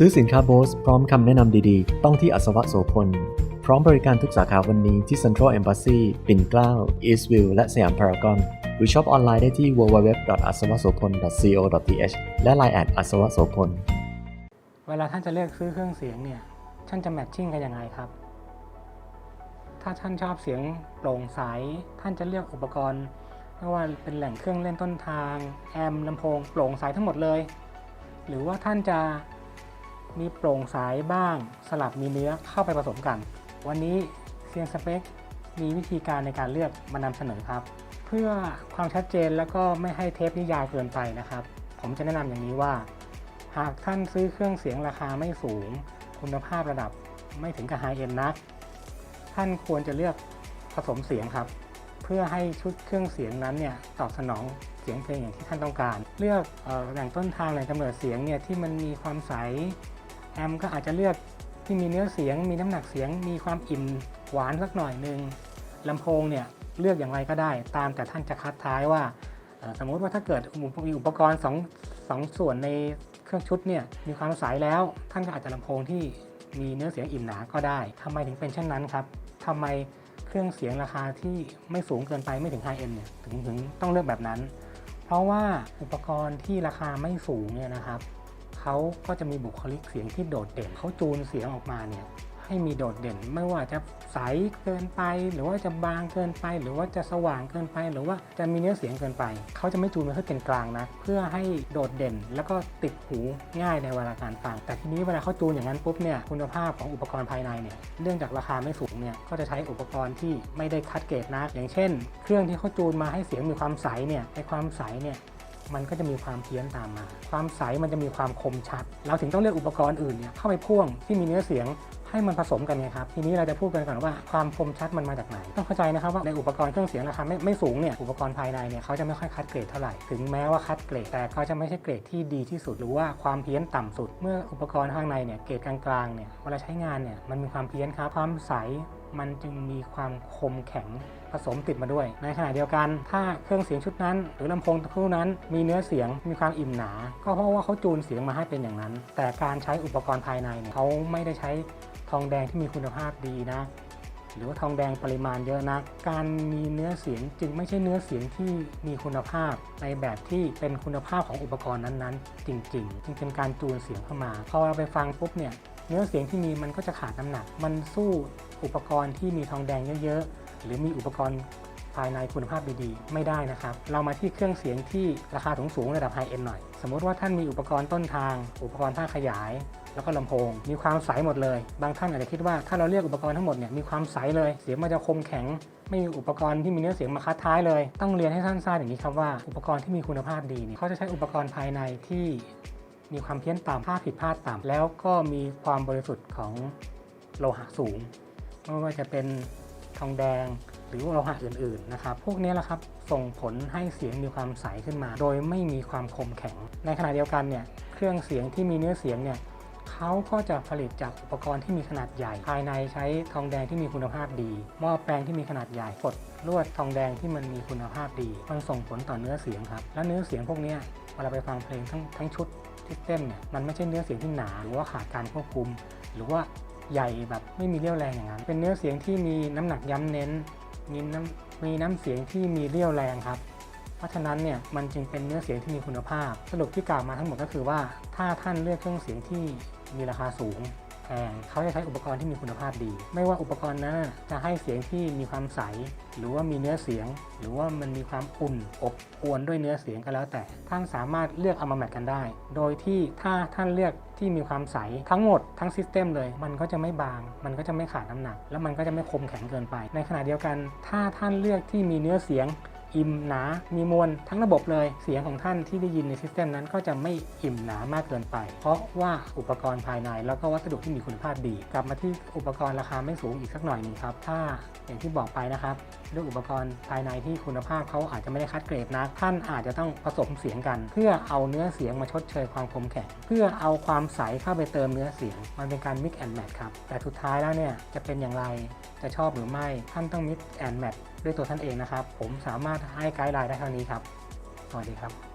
ซื้อสินค้าโบสพร้อมคำแนะนำดีๆ ต้องที่อัศวะโสพล พร้อมบริการทุกสาขาวันนี้ที่ Central Embassy ปิ่นเกล้า Eastview และสยามพารากอนหรือช็อปออนไลน์ได้ที่ www.aswasopol.co.th และ Line แอดอัศวะโสพล เวลาท่านจะเลือกซื้อเครื่องเสียงเนี่ยท่านจะแมทชิ่งกันยังไงครับ ถ้าท่านชอบเสียงโปร่งใส ท่านจะเลือกอุปกรณ์ไม่ว่าเป็นแหล่งเครื่องเล่นต้นทาง แอมลำโพงโปร่งใสทั้งหมดเลย หรือว่าท่านจะ มีโปร่งใสบ้าง สลับมีเนื้อเข้าไปผสมกัน วันนี้เซียนสเปคมีวิธีการในการเลือกมานำเสนอครับ เพื่อความชัดเจนแล้วก็ไม่ให้เทปนี้ยาวเกินไปนะครับ ผมจะแนะนำอย่างนี้ว่า หากท่านซื้อเครื่องเสียงราคาไม่สูง คุณภาพระดับไม่ถึงกับไฮเอ็นนัก ท่านควรจะเลือกผสมเสียงครับ เพื่อให้ชุดเครื่องเสียงนั้นเนี่ยตอบสนองเสียงเพลงอย่างที่ท่านต้องการ เลือกออแหล่งต้นทางแหล่งกำเนิดเสียงเนี่ยที่มันมีความใส แอมก็อาจจะเลือกที่มีเนื้อเสียง มีน้ำหนักเสียง มีความอิ่มหวานสักหน่อยหนึ่งลำโพงเนี่ยเลือกอย่างไรก็ได้ตามแต่ท่านจะคัดท้ายว่า สมมุติว่าถ้าเกิดมีอุปกรณ์สองสองส่วนในเครื่องชุดเนี่ยมีความใสแล้ว ท่านก็อาจจะลำโพงที่มีเนื้อเสียงอิ่มหนาก็ได้ทำไมถึงเป็นเช่นนั้นครับทำไมเครื่องเสียงราคาที่ไม่สูงเกินไปไม่ถึงไฮเอ็นเนี่ยถึงถึงต้องเลือกแบบนั้น เพราะว่าอุปกรณ์ที่ราคาไม่สูงเนี่ยนะครับ เขาก็จะมีบุคลิกเสียงที่โดดเด่นเขาจูนเสียงออกมาเนี่ยให้มีโดดเด่น ไม่ว่าจะใสเกินไป หรือว่าจะบางเกินไป หรือว่าจะสว่างเกินไป หรือว่าจะมีเนื้อเสียงเกินไป เขาจะไม่จูนมาให้เป็นกลางนะ เพื่อให้โดดเด่น แล้วก็ติดหูง่ายในเวลาการฟัง แต่ทีนี้เวลาเขาจูนอย่างนั้นปุ๊บเนี่ยคุณภาพของอุปกรณ์ภายในเนี่ยเนื่องจากราคาไม่สูงเนี่ยก็จะใช้อุปกรณ์ที่ไม่ได้คัดเกรดนะอย่างเช่น เครื่องที่เขาจูนมาให้เสียงมีความใสเนี่ยในความใสเนี่ย มันก็จะมีความเพี้ยนตามมา ความใสมันจะมีความคมชัด เราถึงต้องเลือกอุปกรณ์อื่นเนี่ยเข้าไปพ่วงที่มีเนื้อเสียงให้มันผสมกันไงครับ ทีนี้เราจะพูดกันก่อนว่าความคมชัดมันมาจากไหน ต้องเข้าใจนะครับว่าในอุปกรณ์เครื่องเสียงราคาไม่ไม่สูงเนี่ยอุปกรณ์ภายในเนี่ยเขาจะไม่ค่อยคัดเกรดเท่าไหร่ถึงแม้ว่าคัดเกรดแต่ก็จะไม่ใช่เกรดที่ดีที่สุด หรือว่าความเพี้ยนต่ำสุด เมื่ออุปกรณ์ข้างในเนี่ยเกรดกลางๆเนี่ยเวลาใช้งานเนี่ยมันมีความเพี้ยนครับความใส มันจึงมีความคมแข็งผสมติดมาด้วย ในขณะเดียวกัน ถ้าเครื่องเสียงชุดนั้น หรือลำโพงคู่นั้นมีเนื้อเสียงมีความอิ่มหนา ก็เพราะว่าเขาจูนเสียงมาให้เป็นอย่างนั้น แต่การใช้อุปกรณ์ภายในเนี่ยเขาไม่ได้ใช้ทองแดงที่มีคุณภาพดีนะหรือว่าทองแดงปริมาณเยอะนะ การมีเนื้อเสียงจึงไม่ใช่เนื้อเสียงที่มีคุณภาพในแบบที่เป็นคุณภาพของอุปกรณ์นั้นๆ จริง ๆ จึงเป็นการจูนเสียงเข้ามา พอเราไปฟังปุ๊บเนี่ย เนื้อเสียงที่มีมันก็จะขาดน้ำหนัก มันสู้อุปกรณ์ที่มีทองแดงเยอะๆ หรือมีอุปกรณ์ภายในคุณภาพดีๆ ไม่ได้นะครับ เรามาที่เครื่องเสียงที่ราคาสูงๆระดับไฮเอ็นหน่อย สมมติว่าท่านมีอุปกรณ์ต้นทาง อุปกรณ์ท่าขยาย แล้วก็ลำโพง มีความใสหมดเลย บางท่านอาจจะคิดว่าถ้าเราเรียกอุปกรณ์ทั้งหมดเนี่ยมีความใสเลย เสียงมันจะคมแข็ง ไม่มีอุปกรณ์ที่มีเนื้อเสียงมาคัดท้ายเลย ต้องเรียนให้ท่านทราบอย่างนี้ครับว่า อุปกรณ์ที่มีคุณภาพดีเนี่ยเขาจะใช้อุปกรณ์ภายในที่ มีความเพี้ยนต่ำภาพผิดพลาดต่ำแล้วก็มีความบริสุทธิ์ของโลหะสูง ไม่ว่าจะเป็นทองแดงหรือโลหะอื่นๆนะครับ พวกนี้แหละครับส่งผลให้เสียงมีความใสขึ้นมา โดยไม่มีความคมแข็ง ในขณะเดียวกันเนี่ยเครื่องเสียงที่มีเนื้อเสียงเนี่ย เขาก็จะผลิตจากอุปกรณ์ที่มีขนาดใหญ่ ภายในใช้ทองแดงที่มีคุณภาพดี หม้อแปลงที่มีขนาดใหญ่กดลวดทองแดงที่มันมีคุณภาพดี มันส่งผลต่อเนื้อเสียงครับ และเนื้อเสียงพวกนี้เวลาไปฟังเพลงทั้งทั้งชุดซิสเต็มเนี่ยมันไม่ใช่เนื้อเสียงที่หนาหรือว่าขาดการควบคุม หรือว่าใหญ่แบบไม่มีเรี่ยวแรงอย่างนั้น เป็นเนื้อเสียงที่มีน้ำหนักย้ำเน้น มีน้ำมีน้ำเสียงที่มีเรี่ยวแรงครับ เพราะฉะนั้นเนี่ยมันจึงเป็นเนื้อเสียงที่มีคุณภาพ สรุปที่กล่าวมาทั้งหมดก็คือว่า ถ้าท่านเลือกเครื่องเสียงที่มีราคาสูงแพงเขาจะใช้อุปกรณ์ที่มีคุณภาพดี ไม่ว่าอุปกรณ์นั้นจะให้เสียงที่มีความใส หรือว่ามีเนื้อเสียง หรือว่ามันมีความอุ่นอบอวนด้วยเนื้อเสียงก็แล้วแต่ ท่านสามารถเลือกเอามาแมทกันได้ โดยที่ถ้าท่านเลือกที่มีความใสทั้งหมดทั้งซิสเต็มเลย มันก็จะไม่บาง มันก็จะไม่ขาดน้ำหนัก แล้วมันก็จะไม่คมแข็งเกินไป ในขณะเดียวกัน ถ้าท่านเลือกที่มีเนื้อเสียง อิ่มหนา มีมวลทั้งระบบเลย เสียงของท่านที่ได้ยินในซิสเต็มนั้นก็จะไม่อิ่มหนามากเกินไป เพราะว่าอุปกรณ์ภายในแล้วก็วัสดุที่มีคุณภาพดี กลับมาที่อุปกรณ์ราคาไม่สูงอีกสักหน่อยหนึ่งครับ ถ้าอย่างที่บอกไปนะครับเรื่องอุปกรณ์ภายในที่คุณภาพเขาอาจจะไม่ได้คัดเกรดนะ ท่านอาจจะต้องผสมเสียงกัน เพื่อเอาเนื้อเสียงมาชดเชยความคมแข็ง เพื่อเอาความใสเข้าไปเติมเนื้อเสียง มันเป็นการ mix and match ครับ แต่สุดท้ายแล้วเนี่ยจะเป็นอย่างไรจะชอบหรือไม่ ท่านต้อง mix and match ด้วยตัวท่านเองนะครับ ผมสามารถให้ไกด์ไลน์ได้เท่านี้ครับ สวัสดีครับ